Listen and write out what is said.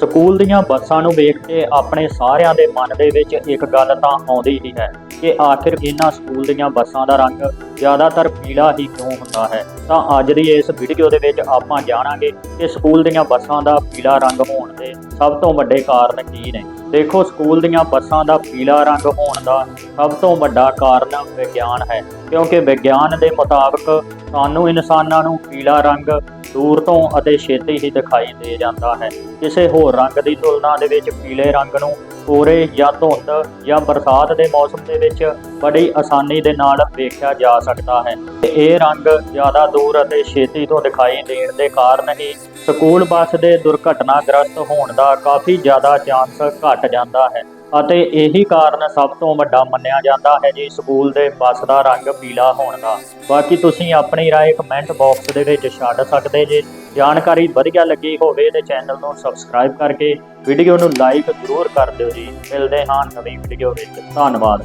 School ਦੀਆਂ ਬੱਸਾਂ ਨੂੰ ਵੇਖ ਕੇ ਆਪਣੇ ਸਾਰਿਆਂ ਦੇ ਮਨ ਦੇ ਵਿੱਚ ਇੱਕ ਗੱਲ ਤਾਂ ਆਉਂਦੀ ਹੀ ਹੈ ਕਿ ਆਖਿਰ ਇਹਨਾਂ ਸਕੂਲ ਦੀਆਂ ਬੱਸਾਂ ਦਾ ਰੰਗ ਜ਼ਿਆਦਾਤਰ ਪੀਲਾ ਹੀ ਕਿਉਂ ਹੁੰਦਾ ਹੈ? ਤਾਂ ਅੱਜ ਦੀ ਇਸ ਵੀਡੀਓ ਦੇ ਵਿੱਚ ਆਪਾਂ ਜਾਣਾਂਗੇ ਕਿ ਸਕੂਲ ਦੀਆਂ ਬੱਸਾਂ ਦਾ ਪੀਲਾ ਰੰਗ ਹੋਣ ਸਭ ਤੋਂ ਵੱਡੇ ਕਾਰਨ ਕੀ ਨੇ? ਦੇਖੋ, ਸਕੂਲ ਦੀਆਂ ਬੱਸਾਂ ਦਾ ਪੀਲਾ ਰੰਗ ਹੋਣ ਦਾ ਸਭ ਤੋਂ ਵੱਡਾ ਕਾਰਨ ਵਿਗਿਆਨ ਹੈ, ਕਿਉਂਕਿ ਵਿਗਿਆਨ ਦੇ ਮੁਤਾਬਕ ਸਾਨੂੰ ਇਨਸਾਨਾਂ ਨੂੰ ਪੀਲਾ ਰੰਗ ਦੂਰ ਤੋਂ ਅਤੇ ਛੇਤੀ ਹੀ ਦਿਖਾਈ ਦੇ ਜਾਂਦਾ ਹੈ। ਕਿਸੇ ਹੋਰ ਰੰਗ ਦੀ ਤੁਲਨਾ ਦੇ ਵਿੱਚ ਪੀਲੇ ਰੰਗ ਨੂੰ ਕੋਰੇ ਜਾਂ ਧੁੰਦ ਜਾਂ ਬਰਸਾਤ ਦੇ ਮੌਸਮ ਦੇ ਵਿੱਚ ਬੜੀ ਆਸਾਨੀ ਦੇ ਨਾਲ ਵੇਖਿਆ ਜਾ ਸਕਦਾ ਹੈ। ਇਹ ਰੰਗ ਜ਼ਿਆਦਾ ਦੂਰ ਅਤੇ ਛੇਤੀ ਤੋਂ ਦਿਖਾਈ ਦੇਣ ਦੇ ਕਾਰਨ ਹੀ ਸਕੂਲ ਬੱਸ ਦੇ ਦੁਰਘਟਨਾਗ੍ਰਸਤ ਹੋਣ ਦਾ ਕਾਫੀ ਜ਼ਿਆਦਾ ਚਾਂਸ ਘਟ ਜਾਂਦਾ ਹੈ। ਅਤੇ ਇਹੀ ਕਾਰਨ ਸਭ ਤੋਂ ਵੱਡਾ ਮੰਨਿਆ ਜਾਂਦਾ ਹੈ ਜੀ ਸਕੂਲ ਦੇ ਬੱਸ ਦਾ ਰੰਗ ਪੀਲਾ ਹੋਣ ਦਾ। ਬਾਕੀ ਤੁਸੀਂ ਆਪਣੀ ਰਾਏ ਕਮੈਂਟ ਬਾਕਸ ਦੇ ਵਿੱਚ ਛੱਡ ਸਕਦੇ ਜੇ। ਜਾਣਕਾਰੀ ਵਧੀਆ ਲੱਗੀ ਹੋਵੇ ਤੇ ਚੈਨਲ ਨੂੰ ਸਬਸਕ੍ਰਾਈਬ ਕਰਕੇ ਵੀਡੀਓ ਨੂੰ ਲਾਈਕ ਜ਼ਰੂਰ ਕਰ ਦਿਓ ਜੀ। ਮਿਲਦੇ ਹਾਂ ਨਵੀਂ ਵੀਡੀਓ ਵਿੱਚ। ਧੰਨਵਾਦ।